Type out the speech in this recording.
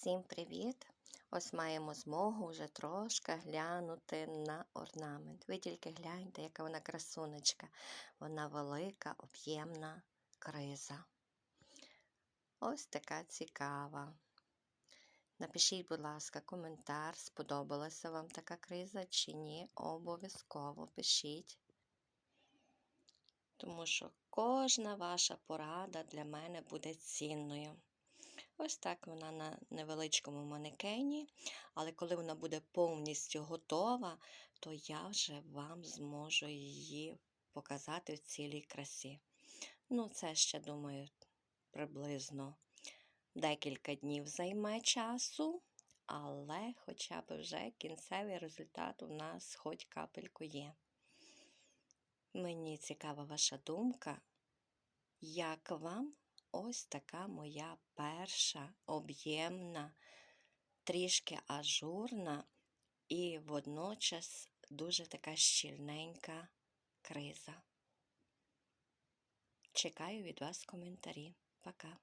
Всім привіт! Ось маємо змогу вже трошки глянути на орнамент. Ви тільки гляньте, яка вона красунечка. Вона велика, об'ємна криза. Ось така цікава. Напишіть, будь ласка, коментар, сподобалася вам така криза чи ні. Обов'язково пишіть. Тому що кожна ваша порада для мене буде цінною. Ось так вона на невеличкому манекені, але коли вона буде повністю готова, то я вже вам зможу її показати в цілій красі. Ну, це ще, думаю, приблизно декілька днів займе часу, але хоча б вже кінцевий результат у нас хоч капельку є. Мені цікава ваша думка, як вам ось така моя перша об'ємна, трішки ажурна і водночас дуже така щільненька криза. Чекаю від вас коментарі. Пока.